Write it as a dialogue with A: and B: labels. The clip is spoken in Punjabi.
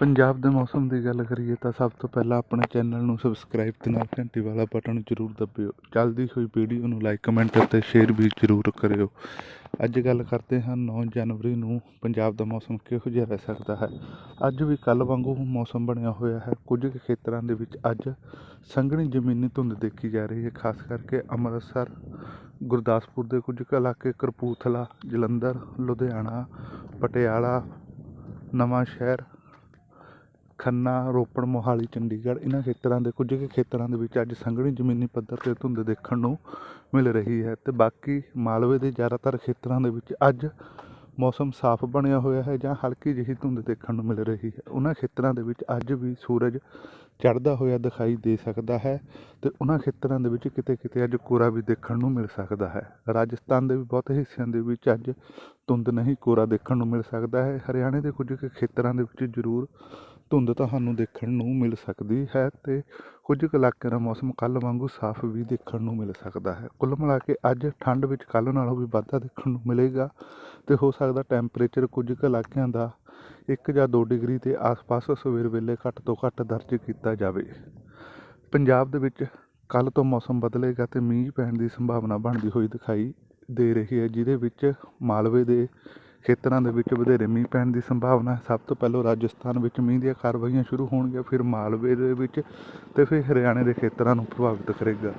A: ਪੰਜਾਬ ਦੇ ਮੌਸਮ ਦੀ ਗੱਲ ਕਰੀਏ ਤਾਂ ਸਭ ਤੋਂ ਪਹਿਲਾਂ ਆਪਣੇ ਚੈਨਲ ਨੂੰ ਸਬਸਕ੍ਰਾਈਬ ਤੇ ਨਾਲ ਘੰਟੀ ਵਾਲਾ ਬਟਨ ਜ਼ਰੂਰ ਦਬਿਓ। ਚੱਲਦੀ ਹੋਈ ਵੀਡੀਓ ਨੂੰ ਲਾਈਕ ਕਮੈਂਟ ਅਤੇ ਸ਼ੇਅਰ ਵੀ ਜ਼ਰੂਰ ਕਰਿਓ। ਅੱਜ ਗੱਲ ਕਰਦੇ ਹਾਂ 9 ਜਨਵਰੀ ਨੂੰ ਪੰਜਾਬ ਦਾ ਮੌਸਮ ਕਿਹੋ ਜਿਹਾ ਰਹਿ ਸਕਦਾ ਹੈ? ਅੱਜ ਵੀ ਕੱਲ੍ਹ ਵਾਂਗੂ ਮੌਸਮ ਬਣਿਆ ਹੋਇਆ ਹੈ। ਕੁਝ ਕੁ ਖੇਤਰਾਂ ਦੇ ਵਿੱਚ ਅੱਜ ਸੰਘਣੀ ਜ਼ਮੀਨੀ ਧੁੰਦ ਦੇਖੀ ਜਾ ਰਹੀ ਹੈ। ਖਾਸ ਕਰਕੇ ਅੰਮ੍ਰਿਤਸਰ, ਗੁਰਦਾਸਪੁਰ ਦੇ ਕੁਝ ਕੁ ਇਲਾਕੇ, ਕਪੂਰਥਲਾ, ਜਲੰਧਰ, ਲੁਧਿਆਣਾ, ਪਟਿਆਲਾ ਨਵਾਂ ਸ਼ਹਿਰ ਖੰਨਾ, ਰੋਪੜ, ਮੋਹਾਲੀ, ਚੰਡੀਗੜ੍ਹ, ਇਹਨਾਂ ਖੇਤਰਾਂ ਦੇ ਕੁਝ ਕੁ ਖੇਤਰਾਂ ਦੇ ਵਿੱਚ ਅੱਜ ਸੰਘਣੀ ਜ਼ਮੀਨੀ ਪੱਧਰ 'ਤੇ ਧੁੰਦ ਦੇਖਣ ਨੂੰ ਮਿਲ ਰਹੀ ਹੈ ਅਤੇ ਬਾਕੀ ਮਾਲਵੇ ਦੇ ਜ਼ਿਆਦਾਤਰ ਖੇਤਰਾਂ ਦੇ ਵਿੱਚ ਅੱਜ ਮੌਸਮ ਸਾਫ਼ ਬਣਿਆ ਹੋਇਆ ਹੈ ਜਾਂ ਹਲਕੀ ਜਿਹੀ ਧੁੰਦ ਦੇਖਣ ਨੂੰ ਮਿਲ ਰਹੀ ਹੈ। ਉਹਨਾਂ ਖੇਤਰਾਂ ਦੇ ਵਿੱਚ ਅੱਜ ਵੀ ਸੂਰਜ ਚੜ੍ਹਦਾ ਹੋਇਆ ਦਿਖਾਈ ਦੇ ਸਕਦਾ ਹੈ ਅਤੇ ਉਹਨਾਂ ਖੇਤਰਾਂ ਦੇ ਵਿੱਚ ਕਿਤੇ ਕਿਤੇ ਅੱਜ ਕੋਰਾ ਵੀ ਦੇਖਣ ਨੂੰ ਮਿਲ ਸਕਦਾ ਹੈ। ਰਾਜਸਥਾਨ ਦੇ ਵੀ ਬਹੁਤੇ ਹਿੱਸਿਆਂ ਦੇ ਵਿੱਚ ਅੱਜ ਧੁੰਦ ਨਹੀਂ ਕੋਰਾ ਦੇਖਣ ਨੂੰ ਮਿਲ ਸਕਦਾ ਹੈ। ਹਰਿਆਣੇ ਦੇ ਕੁਝ ਕੁ ਖੇਤਰਾਂ ਦੇ ਵਿੱਚ ਜ਼ਰੂਰ ਧੁੰਦ ਤੁਹਾਨੂੰ ਦੇਖਣ ਨੂੰ ਮਿਲ ਸਕਦੀ ਹੈ ਅਤੇ ਕੁਝ ਕੁ ਇਲਾਕਿਆਂ ਦਾ ਮੌਸਮ ਕੱਲ੍ਹ ਵਾਂਗੂ ਸਾਫ਼ ਵੀ ਦੇਖਣ ਨੂੰ ਮਿਲ ਸਕਦਾ ਹੈ। ਕੁੱਲ ਮਿਲਾ ਕੇ ਅੱਜ ਠੰਡ ਵਿੱਚ ਕੱਲ੍ਹ ਨਾਲੋਂ ਵੀ ਵਾਧਾ ਦੇਖਣ ਨੂੰ ਮਿਲੇਗਾ ਅਤੇ ਹੋ ਸਕਦਾ ਟੈਂਪਰੇਚਰ ਕੁਝ ਕੁ ਇਲਾਕਿਆਂ ਦਾ ਇੱਕ ਜਾਂ ਦੋ ਡਿਗਰੀ ਦੇ ਆਸ-ਪਾਸ ਸਵੇਰ ਵੇਲੇ ਘੱਟ ਤੋਂ ਘੱਟ ਦਰਜ ਕੀਤਾ ਜਾਵੇ। ਪੰਜਾਬ ਦੇ ਵਿੱਚ ਕੱਲ੍ਹ ਤੋਂ ਮੌਸਮ ਬਦਲੇਗਾ ਅਤੇ ਮੀਂਹ ਪੈਣ ਦੀ ਸੰਭਾਵਨਾ ਬਣਦੀ ਹੋਈ ਦਿਖਾਈ ਦੇ ਰਹੀ ਹੈ, ਜਿਹਦੇ ਵਿੱਚ ਮਾਲਵੇ ਦੇ ਖੇਤਰਾਂ ਦੇ ਵਿੱਚ ਵਧੇਰੇ ਮੀਂਹ ਪੈਣ ਦੀ ਸੰਭਾਵਨਾ ਹੈ। ਸਭ ਤੋਂ ਪਹਿਲਾਂ ਰਾਜਸਥਾਨ ਵਿੱਚ ਮੀਂਹ ਦੀਆਂ ਕਾਰਵਾਈਆਂ ਸ਼ੁਰੂ ਹੋਣਗੀਆਂ, ਫਿਰ ਮਾਲਵੇ ਦੇ ਵਿੱਚ ਅਤੇ ਫਿਰ ਹਰਿਆਣੇ ਦੇ ਖੇਤਰਾਂ ਨੂੰ ਪ੍ਰਭਾਵਿਤ ਕਰੇਗਾ।